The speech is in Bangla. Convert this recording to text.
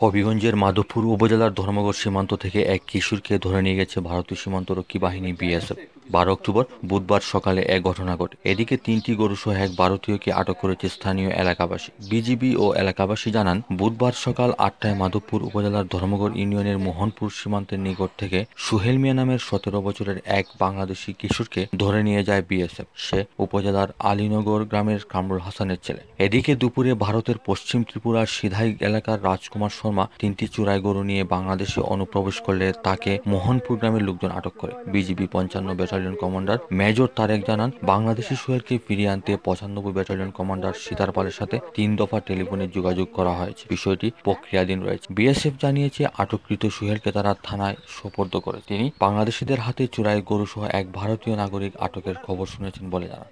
হবিগঞ্জের মাধবপুর উপজেলার ধর্মগড় সীমান্ত থেকে এক কিশোরকে ধরে নিয়ে গেছে ভারতীয় সীমান্তরক্ষী বাহিনী বিএসএফ। বারো অক্টোবর বুধবার সকালে এক ঘটনা ঘটে। এদিকে তিনটি গরুসহ এক ভারতীয়কে আটক করেছে স্থানীয় এলাকাবাসী। বিজিবি ও এলাকাবাসী জানান, বুধবার সকাল আটটায় মাধবপুর উপজেলার ধর্মগড় ইউনিয়নের মোহনপুর সীমান্তের নিকট থেকে সুহেল মিয়া নামের সতেরো বছরের এক বাংলাদেশি কিশোরকে ধরে নিয়ে যায় বিএসএফ। সে উপজেলার আলীনগর গ্রামের কামরুল হাসানের ছেলে। এদিকে দুপুরে ভারতের পশ্চিম ত্রিপুরার সিধাই এলাকার রাজকুমার শর্মা তিনটি চূড়াই গরু নিয়ে বাংলাদেশে অনুপ্রবেশ করলে তাকে মোহনপুর গ্রামের লোকজন আটক করে। বিজিবি পঞ্চান্ন ব্যাটালিয়ন কমান্ডার মেজর তারেক জানান, বাংলাদেশি সোহেলকে ফিরিয়ে আনতে পঁচানব্বই ব্যাটালিয়ন কমান্ডার সীতার পালের সাথে তিন দফা টেলিফোনে যোগাযোগ করা হয়েছে। বিষয়টি প্রক্রিয়াধীন রয়েছে। বিএসএফ জানিয়েছে, আটককৃত সোহেলকে তারা থানায় সোপর্দ করে তিনি বাংলাদেশিদের হাতে চূড়াই গরু সহ এক ভারতীয় নাগরিক আটকের খবর শুনেছেন বলে জানান।